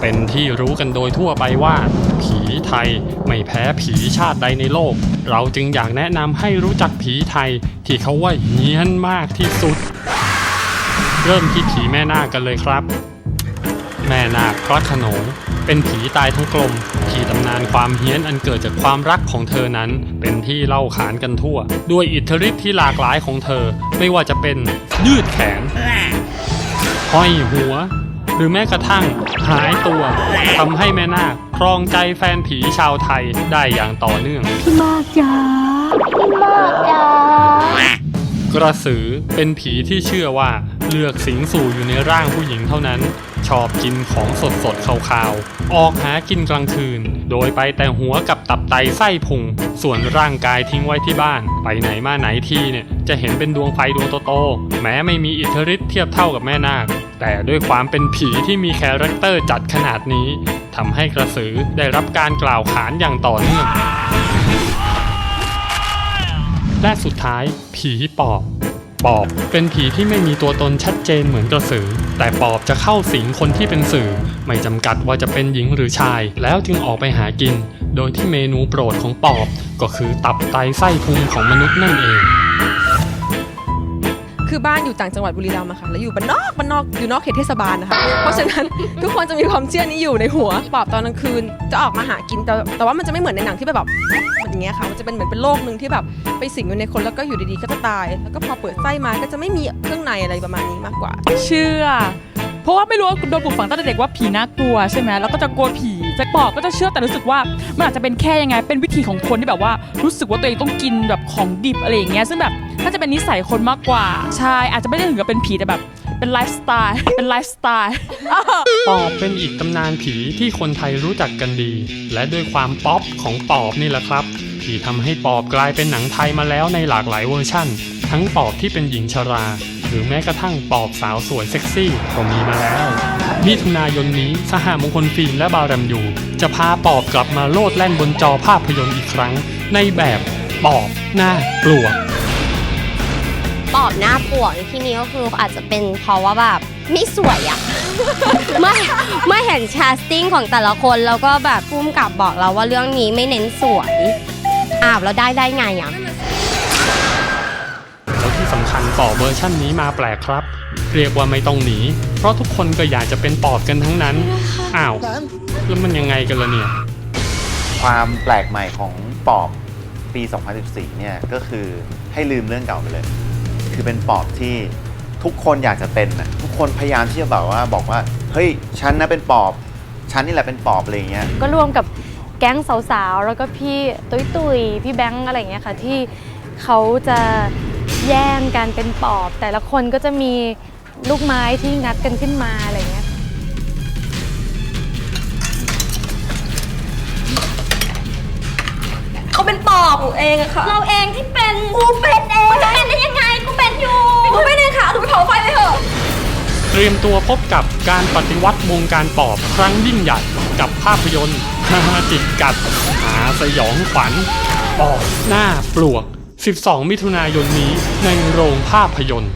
เป็นที่รู้กันโดยทั่วไปว่า ผีไทยไม่แพ้ผีชาติใดในโลก เราจึงอยากแนะนำให้รู้จักผีไทยที่เขาว่าเฮี้ยนมากที่สุด เริ่มที่ผีแม่นาคกันเลยครับ แม่นาคพระขนงเป็นผีตายทั้งกลมที่ตำนานความเฮี้ยนอันเกิดจากความรักของเธอนั้น เป็นที่เล่าขานกันทั่ว ด้วยอิทธิฤทธิ์ที่หลากหลายของเธอ ไม่ว่าจะเป็นยืดแขน ห้อยหัว หรือแม้กระทั่งหายตัวทำให้แม่นาคครองใจแฟนผีชาวไทยได้อย่างต่อเนื่อง พี่มากจ้าพี่มากจ้ากระสือเป็นผีที่เชื่อว่า เลือกสิงสู่อยู่ในร่างผู้หญิงเท่านั้น ชอบกินของสดสดๆขาวๆ ออกหากินกลางคืน โดยไปแต่หัวกับตับไตไส้พุง ส่วนร่างกายทิ้งไว้ที่บ้าน ไปไหนมาไหนที่เนี่ยจะเห็นเป็นดวงไฟดวงโตๆแม้ไม่มีอิทธิฤทธิ์เทียบเท่ากับแม่นาค แต่ด้วยความเป็นผีที่มีคาแรคเตอร์จัดขนาดนี้ทำให้กระสือได้รับการกล่าวขานอย่างต่อเนื่องและสุดท้ายผีปอบ ปอบ เป็นผีที่ไม่มีตัวตนชัดเจนเหมือนกระสือ แต่ปอบจะเข้าสิงคนที่เป็นสื่อ ไม่จำกัดว่าจะเป็นหญิงหรือชาย แล้วจึงออกไปหากิน โดยที่เมนูโปรดของปอบก็คือตับไตไส้พุงของมนุษย์นั่นเอง คือบ้านอยู่ต่างจังหวัดบุรีรัมย์อะค่ะแล้วอยู่บ้านนอกบ้านนอกอยู่นอกเขตเทศบาลนะคะเพราะฉะนั้น ทุกคนจะมีความเชื่อนี้อยู่ในหัวปอบตอนกลางคืนจะออกมาหากินแต่แต่ว่ามันจะไม่เหมือนในหนังที่แบบแบบอย่างเงี้ยค่ะมันจะเป็นเหมือนเป็นโลกหนึ่งที่แบบไปสิงอยู่ในคนแล้วก็อยู่ดีๆก็จะตาย แล้วก็พอเปิดไส้มาก็จะไม่มีเครื่องในอะไรประมาณนี้มากกว่า เชื่อ เพราะว่าไม่รู้ว่าโดนปลูกฝังตั้งแต่เด็กว่าผีน่ากลัวใช่ไหมแล้วก็จะกลัวผีจะปอบก็จะเชื่อแต่รู้สึกว่ามันอาจจะเป็นแค่ยังไง เป็นวิธีของคนที่แบบว่ารู้สึกว่าตัวเองต้องกินแบบของดิบอะไรอย่างเงี้ยซึ่งแบบน่าจะเป็นนิสัยคนมากกว่าใช่อาจจะไม่ได้ถึงกับเป็นผีแต่แบบเป็นไลฟ์สไตล์เป็นไลฟ์สไตล์ปอบเป็นอีกตำนานผีที่คนไทยรู้จักกันดี และด้วยความป๊อปของปอบนี่แหละครับที่ทำให้ปอบกลายเป็นหนังไทยมาแล้วในหลากหลายเวอร์ชั่น ทั้งปอบที่เป็นหญิงชรา หรือแม้กระทั่งปอบสาวสวยเซ็กซี่ก็มีมาแล้ว มิถุนายนนี้สหมงคลฟิล์มและบารัมยูจะพาปอบกลับมาโลดแล่นบนจอภาพยนตร์อีกครั้ง ในแบบปอบหน้ากลัวปอบหน้าปวดในที่นี้ก็คืออาจจะเป็นเพราะว่าแบบไม่สวยอะ เมื่อเมื่อเห็นแคสติ้งของแต่ละคนแล้วก็แบบพุ่มกับบอกเราว่าเรื่องนี้ไม่เน้นสวยอ้าวแล้วได้ได้ไงอะ ปอบเวอร์ชั่นนี้มาแปลกครับ เรียกว่าไม่ต้องหนี เพราะทุกคนก็อยากจะเป็นปอบกันทั้งนั้น อ้าว แล้วมันยังไงกันล่ะเนี่ย ความแปลกใหม่ของปอบปี 2014 เนี่ยก็คือให้ลืมเรื่องเก่าไปเลย คือเป็นปอบที่ทุกคนอยากจะเป็นนะทุกคนพยายามที่จะแบบว่าบอกว่า เฮ้ย ฉันนะเป็นปอบ ฉันนี่แหละเป็นปอบอะไรอย่างเงี้ย ก็รวมกับแก๊งสาวๆ แล้วก็พี่ตุ้ยตุยๆพี่แบงค์อะไรอย่างเงี้ยค่ะที่เขาจะ แย่งกันเป็นปอบ แต่ละคนก็จะมีลูกไม้ที่งัดกันขึ้นมาอะไรอย่างเงี้ยเขาเป็นปอบเองอะค่ะเราเองที่เป็นกูเป็นเองจะเป็นได้ยังไงกูเป็นอยู่กูเป็นเองค่ะถูกเผาไฟไปเถอะเตรียมตัวพบกับการปฏิวัติวงการปอบครั้งยิ่งใหญ่กับภาพยนตร์ฮาจิตกัดหาสยองขวัญปอบหน้าปลวก 12 มิถุนายนนี้ในโรงภาพยนตร์